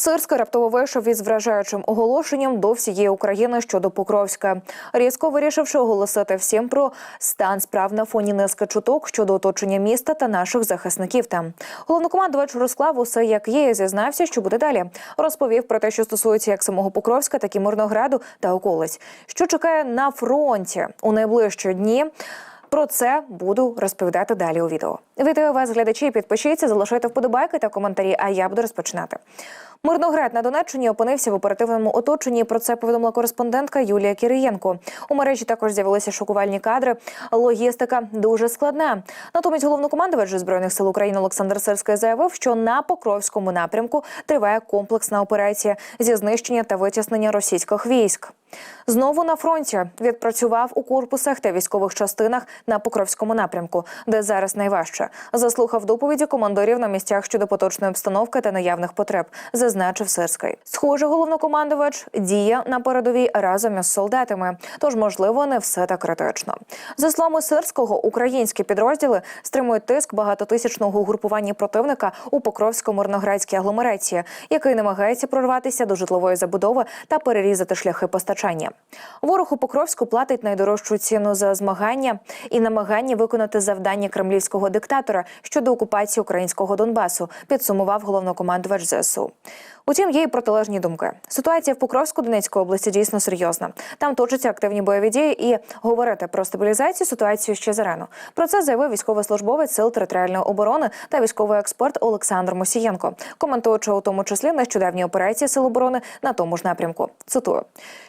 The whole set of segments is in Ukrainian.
Сирський раптово вийшов із вражаючим оголошенням до всієї України щодо Покровська, різко вирішивши оголосити всім про стан справ на фоні низки чуток щодо оточення міста та наших захисників. Там головнокомандувач розклав усе як є. і Зізнався, що буде далі. Розповів про те, що стосується як самого Покровська, так і Мирнограду та околиць. Що чекає на фронті у найближчі дні. Про це буду розповідати далі у відео. Вітаю вас, глядачі. Підпишіться, залишайте вподобайки та коментарі. А я буду розпочинати. Мирноград на Донеччині опинився в оперативному оточенні. Про це повідомила кореспондентка Юлія Кириєнко. У мережі також з'явилися шокувальні кадри. Логістика дуже складна. Натомість головнокомандувач збройних сил України Олександр Сирський заявив, що на Покровському напрямку триває комплексна операція зі знищення та витіснення російських військ. Знову на фронті відпрацював у корпусах та військових частинах на Покровському напрямку, де зараз найважче. Заслухав доповіді командирів на місцях щодо поточної обстановки та наявних потреб, зазначив Сирський. Схоже, головнокомандувач діє на передовій разом із солдатами. Тож, можливо, не все так критично. За словами Сирського, українські підрозділи стримують тиск багатотисячного угрупування противника у Покровсько-Мирноградській агломерації, який намагається прорватися до житлової забудови та перерізати шляхи постачання. Ворог у Покровську платить найдорожчу ціну за змагання і намагання виконати завдання кремлівського диктатора щодо окупації українського Донбасу. Підсумував головнокомандувач ЗСУ. Утім, є і протилежні думки. Ситуація в Покровську Донецької області дійсно серйозна. Там точаться активні бойові дії, і говорити про стабілізацію ситуацію ще зарано. Про це заявив військовослужбовець сил територіальної оборони та військовий експерт Олександр Мосієнко, коментуючи у тому числі нещодавні операції сил оборони на тому ж напрямку. Цитую.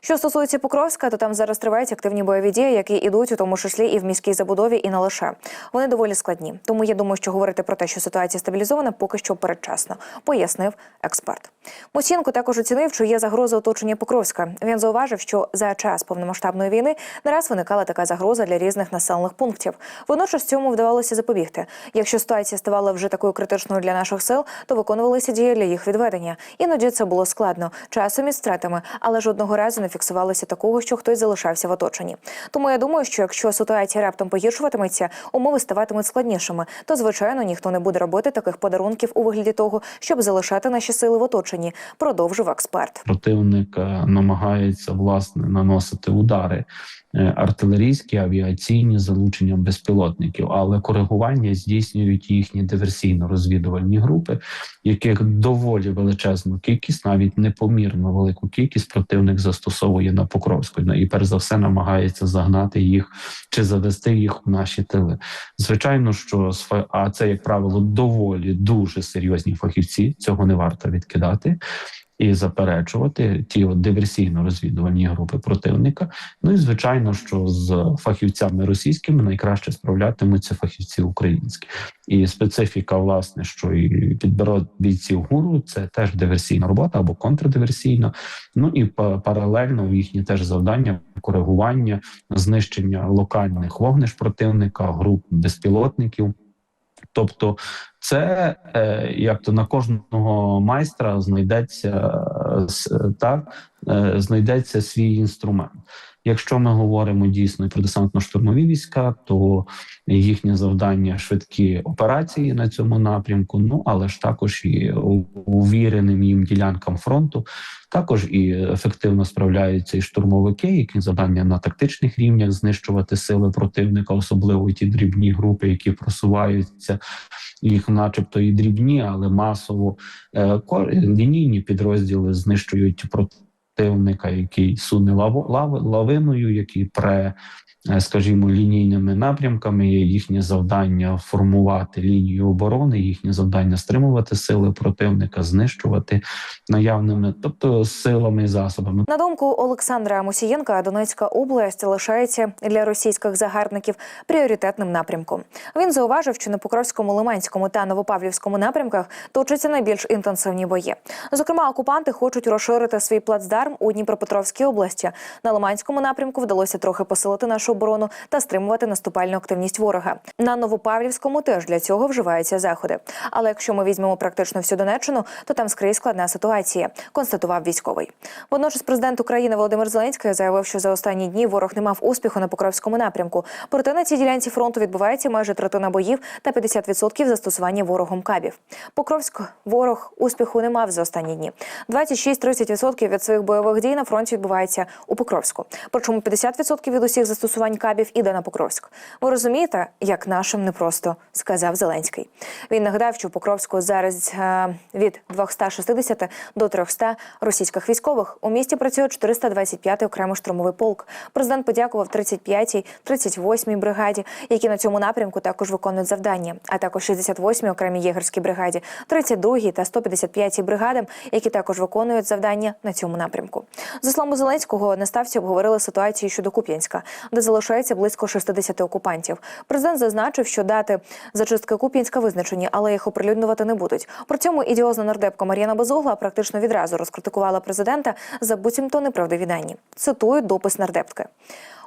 Що стосується Покровська, то там зараз тривають активні бойові дії, які ідуть у тому числі і в міській забудові, і не лише вони доволі складні. Тому я думаю, що говорити про те, що ситуація стабілізована, поки що передчасно, пояснив експерт. Мосінко також оцінив, що є загроза оточення Покровська. Він зауважив, що за час повномасштабної війни не раз виникала така загроза для різних населених пунктів. Водночас цьому вдавалося запобігти. Якщо ситуація ставала вже такою критичною для наших сил, то виконувалися дії для їх відведення. Іноді це було складно, часом із втратами, але жодного разу не фіксувалося такого, що хтось залишався в оточенні. Тому я думаю, що якщо ситуація раптом погіршуватиметься, умови ставатимуть складнішими, то звичайно ніхто не буде робити таких подарунків у вигляді того, щоб залишати наші сили в оточенні. Продовжив експерт. Противник е, намагається власне наносити удари е, артилерійські, авіаційні з залученням безпілотників, але коригування здійснюють їхні диверсійно-розвідувальні групи, яких доволі величезну кількість, навіть непомірно велику кількість противник застосовує на Покровську Ну, і перш за все намагається загнати їх чи завести їх в наші тили. Звичайно, що а це як правило доволі дуже серйозні фахівці. Цього не варто відкидати. І заперечувати ті диверсійно-розвідувальні групи противника. Ну і звичайно, що з фахівцями російськими найкраще справлятимуться фахівці українські, і специфіка, власне, що і підбирати бійців гуру, це теж диверсійна робота або контрдиверсійна. Ну і паралельно їхні теж завдання коригування, знищення локальних вогнищ противника, груп безпілотників. Тобто, це е, як то на кожного майстра знайдеться е, так, е, знайдеться свій інструмент. Якщо ми говоримо дійсно про десантно-штурмові війська, то їхнє завдання швидкі операції на цьому напрямку. Ну але ж також і увіреним їм ділянкам фронту. Також і ефективно справляються і штурмовики, які завдання на тактичних рівнях знищувати сили противника, особливо ті дрібні групи, які просуваються, їх, начебто, і дрібні, але масово е, лінійні підрозділи знищують противника, який суне лавиною, який пре. Е, Скажімо, лінійними напрямками їхнє завдання формувати лінію оборони, їхнє завдання стримувати сили противника, знищувати наявними, тобто силами і засобами. На думку Олександра Мусієнка, Донецька область лишається для російських загарбників пріоритетним напрямком. Він зауважив, що на Покровському, Лиманському та Новопавлівському напрямках точаться найбільш інтенсивні бої. Зокрема, окупанти хочуть розширити свій плацдарм у Дніпропетровській області. На Лиманському напрямку вдалося трохи посилити нашу оборону та стримувати наступальну активність ворога. На Новопавлівському теж для цього вживаються заходи. Але якщо ми візьмемо практично всю Донеччину, то там скрізь складна ситуація, констатував військовий. Водночас президент України Володимир Зеленський заявив, що за останні дні ворог не мав успіху на Покровському напрямку. Проте на цій ділянці фронту відбувається майже третина боїв та 50% застосування ворогом кабів. Покровськ ворог успіху не мав за останні дні. 26-30% від своїх бойових дій на фронті відбувається у Покровську. Причому 50% від усіх застосувань кабів іде на Покровськ. Ви розумієте, як нашим непросто сказав Зеленський. Він нагадав, що у Покровську зараз е, від 260 до 300 російських військових. У місті працює 425-й окремий штурмовий полк. Президент подякував 35-й, 38-й бригаді, які на цьому напрямку також виконують завдання, а також 68-й окремій єгерській бригаді, 32-й та 155-й бригадам, які також виконують завдання на цьому напрямку. За словами Зеленського, на ставці обговорили ситуацію щодо Куп'янська, де залишається близько 60 окупантів. Президент зазначив, що дати зачистки Куп'янська визначені, але їх оприлюднювати не будуть. При цьому ідіозна нардепка Мар'яна Безугла практично відразу розкритикувала президента за буцімто неправдиві дані. Цитую допис нардепки.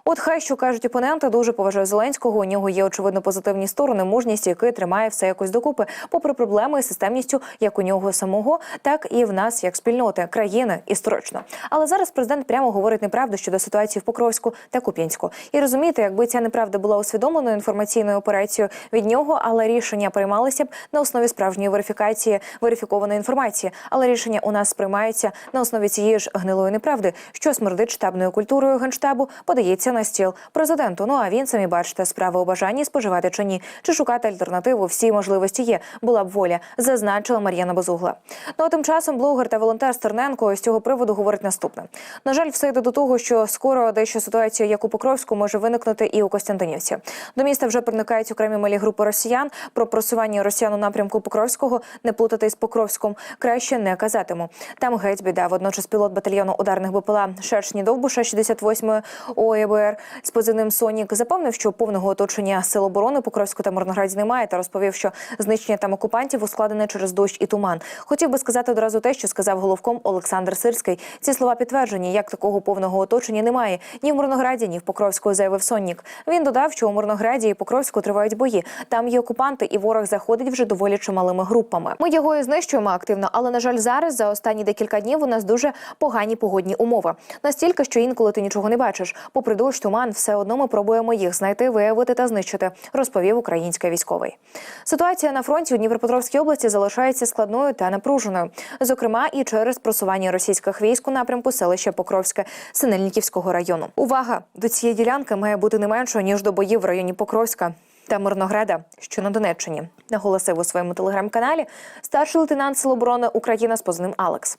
От хай що кажуть опоненти, дуже поважаю Зеленського. У нього є очевидно позитивні сторони, мужність, який тримає все якось докупи, попри проблеми із системністю, як у нього самого, так і в нас, як спільноти країни історично. Але зараз президент прямо говорить неправду щодо ситуації в Покровську та Куп'янську. І розумієте, якби ця неправда була усвідомленою інформаційною операцією від нього, але рішення приймалися б на основі справжньої верифікації верифікованої інформації. Але рішення у нас сприймаються на основі цієї ж гнилої неправди, що смердить штабною культурою генштабу, подається на стіл президенту. Ну а він самі бачите справи у бажанні споживати чи ні, чи шукати альтернативу. Всі можливості є. Була б воля, зазначила Мар'яна Безугла. Ну а тим часом блогер та волонтер Стерненко з цього приводу говорить наступне: на жаль, все йде до того, що скоро дещо ситуація, як у Покровську, може виникнути і у Костянтинівці. До міста вже проникають окремі малі групи росіян. Про просування росіян у напрямку Покровського не плутати із Покровськом. Краще не казатиму. Там геть біда. Водночас пілот батальйону ударних БПЛА Шершні Довбуша 68-ї ОЕБР з позивним Сонік запевнив, що повного оточення сил оборони Покровську та Мирнограді немає, та розповів, що знищення там окупантів ускладене через дощ і туман. Хотів би сказати одразу те, що сказав головком Олександр Сирський. Ці слова підтверджені, як такого повного оточення немає ні в Мирнограді, ні в Покровську, заявив Соннік. Він додав, що у Мирнограді і Покровську тривають бої. Там є окупанти, і ворог заходить вже доволі чималими групами. Ми його і знищуємо активно, але на жаль, зараз за останні декілька днів у нас дуже погані погодні умови. Настільки, що інколи ти нічого не бачиш. Попри дощ, туман, все одно ми пробуємо їх знайти, виявити та знищити, розповів український військовий. Ситуація на фронті у Дніпропетровській області залишається складною та напруженою, зокрема і через просування російських військ у напрямку селища Покровське Синельниківського району. Увага до цієї ділянки має бути не меншою ніж до боїв в районі Покровська. Та Мирнограда, що на Донеччині, наголосив у своєму телеграм-каналі старший лейтенант Сил оборони Україна з позивним Алекс.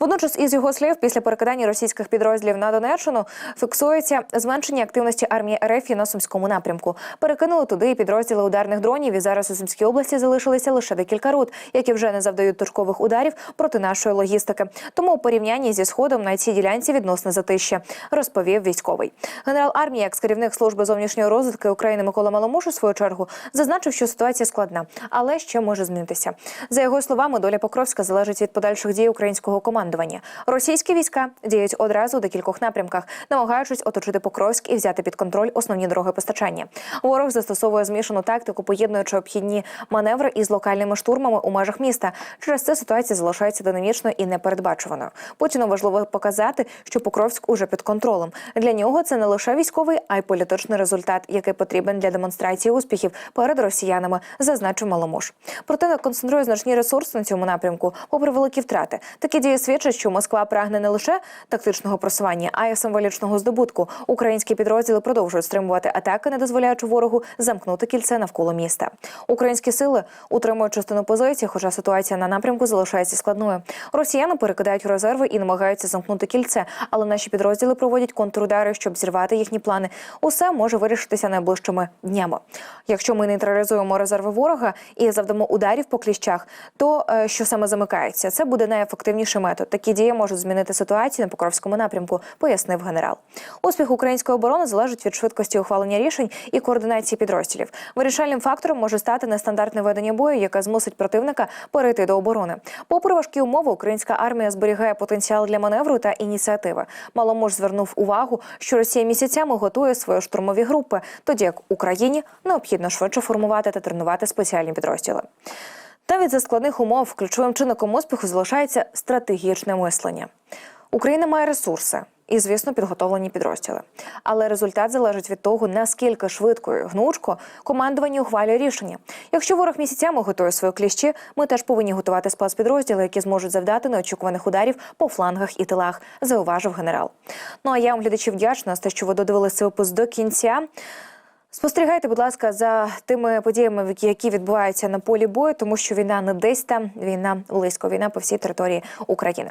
Водночас, із його слів, після перекидання російських підрозділів на Донеччину фіксується зменшення активності армії РФ на сумському напрямку. Перекинули туди і підрозділи ударних дронів. І зараз у Сумській області залишилися лише декілька рут, які вже не завдають точкових ударів проти нашої логістики. Тому у порівнянні зі сходом на цій ділянці відносне затище, розповів військовий генерал армії, як керівник служби зовнішньої розвідки України Микола Маломуш, у свою чергу зазначив, що ситуація складна, але ще може змінитися. За його словами, доля Покровська залежить від подальших дій українського командування. Російські війська діють одразу у декількох напрямках, намагаючись оточити Покровськ і взяти під контроль основні дороги постачання. Ворог застосовує змішану тактику, поєднуючи обхідні маневри із локальними штурмами у межах міста. Через це ситуація залишається динамічною і непередбачуваною. Путіну важливо показати, що Покровськ уже під контролем. Для нього це не лише військовий, а й політичний результат, який потрібен для демонстрації успіхів перед росіянами, зазначив Маломуш. Проте концентрує значні ресурси на цьому напрямку, попри великі втрати. Такі дії свідчать, що Москва прагне не лише тактичного просування, а й символічного здобутку. Українські підрозділи продовжують стримувати атаки, не дозволяючи ворогу замкнути кільце навколо міста. Українські сили утримують частину позицій, хоча ситуація на напрямку залишається складною. Росіяни перекидають резерви і намагаються замкнути кільце, але наші підрозділи проводять контрудари, щоб зірвати їхні плани. Усе може вирішитися найближчими днями. Якщо ми нейтралізуємо резерви ворога і завдамо ударів по кліщах, то е, що саме замикається, це буде найефективніший метод. Такі дії можуть змінити ситуацію на Покровському напрямку, пояснив генерал. Успіх української оборони залежить від швидкості ухвалення рішень і координації підрозділів. Вирішальним фактором може стати нестандартне ведення бою, яке змусить противника перейти до оборони. Попри важкі умови, українська армія зберігає потенціал для маневру та ініціативи. Маломуж звернув увагу, що Росія місяцями готує свої штурмові групи, тоді як Україні необхідно швидше формувати та тренувати спеціальні підрозділи. Навіть за складних умов ключовим чинником успіху залишається стратегічне мислення. Україна має ресурси і, звісно, підготовлені підрозділи. Але результат залежить від того, наскільки швидко і гнучко командування ухвалює рішення. Якщо ворог місяцями готує свої кліщі, ми теж повинні готувати спецпідрозділи, які зможуть завдати неочікуваних ударів по флангах і тилах, зауважив генерал. Ну а я вам глядачі вдячна за те, що ви додивилися випуск до кінця. Спостерігайте, будь ласка, за тими подіями, які відбуваються на полі бою, тому що війна не десь там, війна близько, війна по всій території України.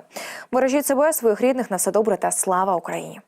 Бережіть себе, своїх рідних, на все добре та слава Україні.